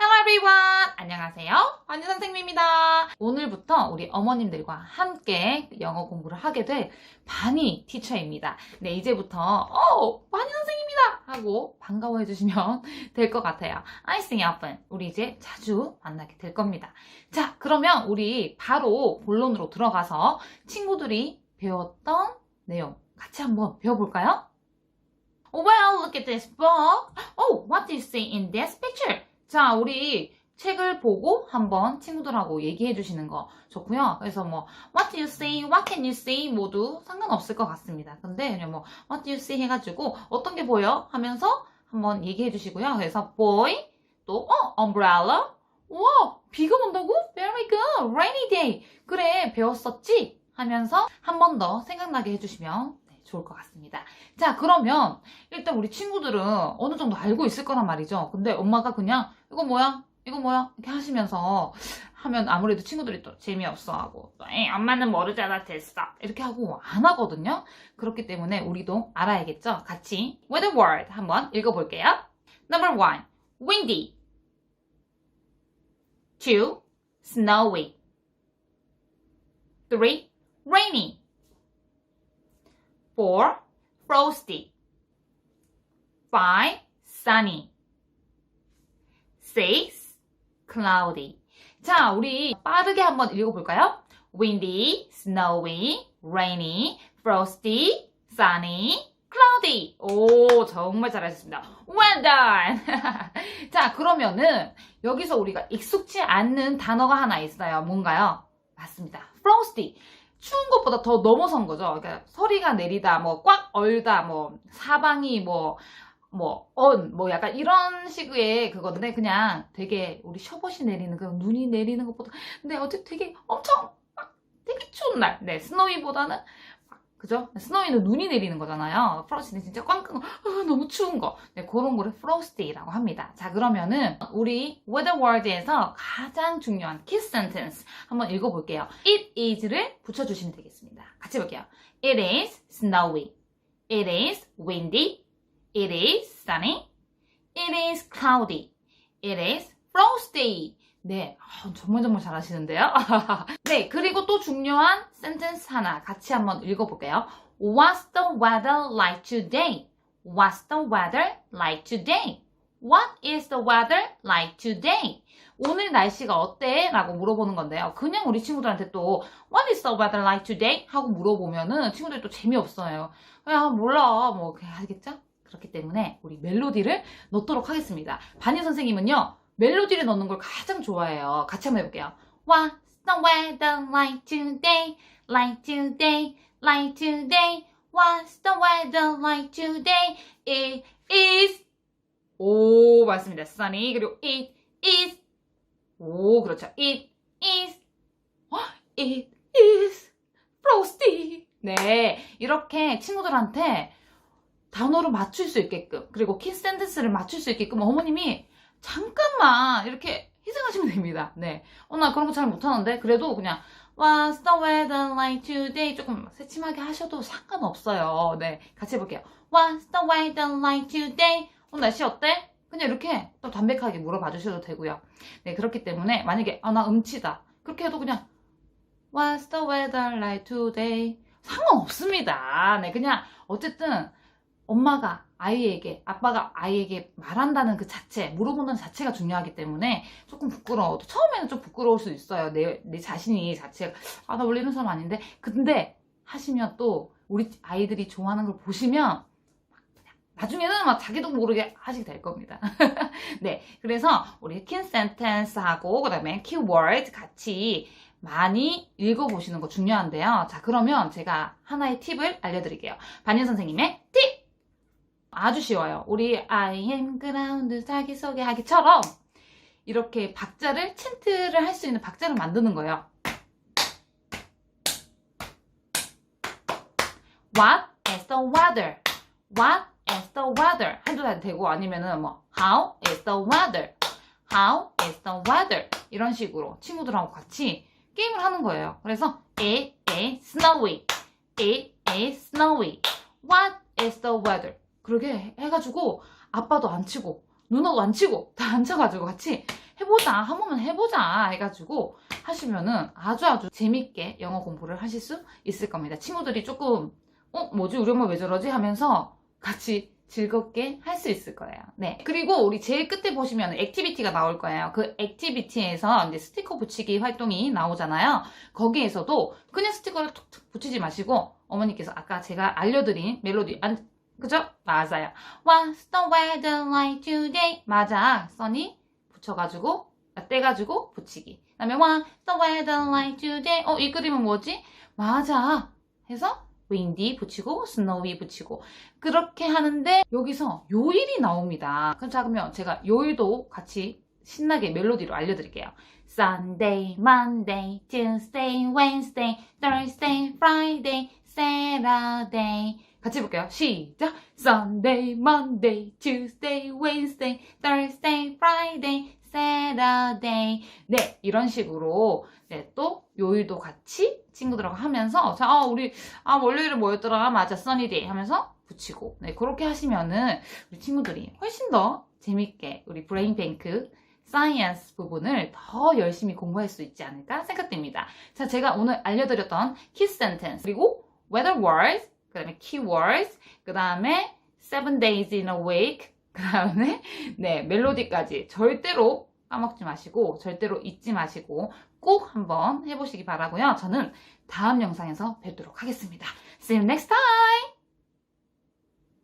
Hello everyone! 안녕하세요. 환희 선생님입니다. 오늘부터 우리 어머님들과 함께 영어 공부를 하게 될 바니 티처입니다. 네, 이제부터 어, 바니 선생님이다! 하고 반가워해 주시면 될 것 같아요. I often. 우리 이제 자주 만나게 될 겁니다. 자, 그러면 우리 바로 본론으로 들어가서 친구들이 배웠던 내용 같이 한번 배워볼까요? Well, look at this book. Oh, what do you see in this picture? 자, 우리 책을 보고 한번 친구들하고 얘기해 주시는 거 좋고요. 그래서 뭐 What do you see? What can you see? 모두 상관없을 것 같습니다. 근데 그냥 뭐 What do you see? 해가지고 어떤 게 보여? 하면서 한번 얘기해 주시고요. 그래서 boy 또 어, umbrella 와 비가 온다고? Very good. Rainy day. 그래 배웠었지? 하면서 한 번 더 생각나게 해주시면 네, 좋을 것 같습니다. 자 그러면 일단 우리 친구들은 어느 정도 알고 있을 거란 말이죠. 근데 엄마가 그냥 이거 뭐야? 이거 뭐야? 이렇게 하시면서 하면 아무래도 친구들이 또 재미없어 하고 또 에이, 엄마는 모르잖아 됐어 이렇게 하고 안 하거든요. 그렇기 때문에 우리도 알아야겠죠. 같이 a word 한번 읽어볼게요. Number one, windy. Two, snowy. Three, rainy. Four, frosty. Five, sunny. Six, cloudy. 자, 우리 빠르게 한번 읽어볼까요? Windy, snowy, rainy, frosty, sunny, cloudy. 오, 정말 잘하셨습니다. Well done! 자, 그러면은 여기서 우리가 익숙지 않는 단어가 하나 있어요. 뭔가요? 맞습니다. frosty. 추운 것보다 더 넘어선 거죠. 그러니까 서리가 내리다, 뭐 꽉 얼다, 뭐 사방이 뭐 뭐, 언, 뭐 약간 이런 식의 그거인데 그냥 되게 우리 셔벗이 내리는 그 눈이 내리는 것보다 근데 어쨌든 되게 엄청 막 되게 추운 날. 네, 스노위보다는 막, 그죠? 스노위는 눈이 내리는 거잖아요. 프로스트는 진짜 꽝꽝 아, 너무 추운 거. 네, 그런 거를 프로스티라고 합니다. 자, 그러면은 우리 word에서 가장 중요한 key sentence 한번 읽어볼게요. It is를 붙여주시면 되겠습니다. 같이 볼게요. It is snowy. It is windy. It is sunny. It is cloudy. It is frosty. 네, 아, 정말 정말 잘하시는데요. 네, 그리고 또 중요한 센텐스 하나 같이 한번 읽어볼게요. What's the weather like today? What's the weather like today? What is the weather like today? 오늘 날씨가 어때? 라고 물어보는 건데요. 그냥 우리 친구들한테 또 What is the weather like today? 하고 물어보면은 친구들이 또 재미없어요. 그냥 몰라. 뭐 하겠죠? 그렇기 때문에 우리 멜로디를 넣도록 하겠습니다. 반희 선생님은요, 멜로디를 넣는 걸 가장 좋아해요. 같이 한번 해볼게요. What's the weather like today? Like today? Like today? What's the weather like today? It is 오, 맞습니다. sunny. 그리고 it is 오, 그렇죠. it is 어, it is frosty. 네, 이렇게 친구들한테 단어를 맞출 수 있게끔 그리고 키 센텐스를 맞출 수 있게끔 어머님이 잠깐만 이렇게 희생하시면 됩니다. 네. 어, 나 그런 거 잘 못하는데 그래도 그냥 What's the weather like today? 조금 새침하게 하셔도 상관없어요. 네. 같이 해볼게요. What's the weather like today? 오늘 날씨 어때? 그냥 이렇게 또 담백하게 물어봐 주셔도 되고요. 네. 그렇기 때문에 만약에 아, 나 음치다. 그렇게 해도 그냥 What's the weather like today? 상관없습니다. 네. 그냥 어쨌든 엄마가 아이에게, 아빠가 아이에게 말한다는 그 자체, 물어보는 자체가 중요하기 때문에 조금 부끄러워도, 처음에는 좀 부끄러울 수 있어요. 내, 내 자신이 자체가, 아, 나 원래 이런 사람 아닌데. 근데 하시면 또 우리 아이들이 좋아하는 걸 보시면 나중에는 막 자기도 모르게 하시게 될 겁니다. 네. 그래서 우리 kin sentence하고 그 다음에 keyword 같이 많이 읽어보시는 거 중요한데요. 자, 그러면 제가 하나의 팁을 알려드릴게요. 반인 선생님의 팁! 아주 쉬워요. 우리 I am ground 자기소개 하기처럼 이렇게 박자를 챈트를 할 수 있는 박자를 만드는 거예요. What is the weather? What is the weather? 한두 달 되고 아니면은 뭐 How is the weather? How is the weather? 이런 식으로 친구들하고 같이 게임을 하는 거예요. 그래서 It is snowy. It is snowy. What is the weather? 그렇게 해가지고 아빠도 안 치고 누나도 안 치고 다 안 쳐가지고 같이 해보자. 한 번만 해보자. 해가지고 하시면은 아주 아주 재밌게 영어 공부를 하실 수 있을 겁니다. 친구들이 조금, 어, 뭐지? 우리 엄마 왜 저러지? 하면서 같이 즐겁게 할 수 있을 거예요. 네. 그리고 우리 제일 끝에 보시면 액티비티가 나올 거예요. 그 액티비티에서 이제 스티커 붙이기 활동이 나오잖아요. 거기에서도 그냥 스티커를 툭툭 붙이지 마시고 어머니께서 아까 제가 알려드린 멜로디 안 그죠? 맞아요. What's the weather like today? 맞아. 써니 붙여가지고 아, 떼가지고 붙이기. 그 다음에 What's the weather like today? 어, 이 그림은 뭐지? 맞아. 해서 windy 붙이고 snowy 붙이고 그렇게 하는데 여기서 요일이 나옵니다. 그럼 자 그러면 제가 요일도 같이 신나게 멜로디로 알려드릴게요. Sunday, Monday, Tuesday, Wednesday, Thursday, Friday, Saturday. 같이 해볼게요. 시작! Sunday, Monday, Tuesday, Wednesday, Thursday, Friday, Saturday. 네, 이런 식으로 네, 또 요일도 같이 친구들하고 하면서 자, 아, 우리 아, 월요일은 뭐였더라? 맞아, 써니데이 하면서 붙이고 네, 그렇게 하시면은 우리 친구들이 훨씬 더 재밌게 우리 브레인뱅크 사이언스 부분을 더 열심히 공부할 수 있지 않을까 생각됩니다. 자, 제가 오늘 알려드렸던 key sentence 그리고 weather words 그 다음에 keywords 그 다음에 seven days in a week 그 다음에 네 멜로디까지 절대로 까먹지 마시고 절대로 잊지 마시고 꼭 한번 해보시기 바라고요. 저는 다음 영상에서 뵙도록 하겠습니다. See you next time!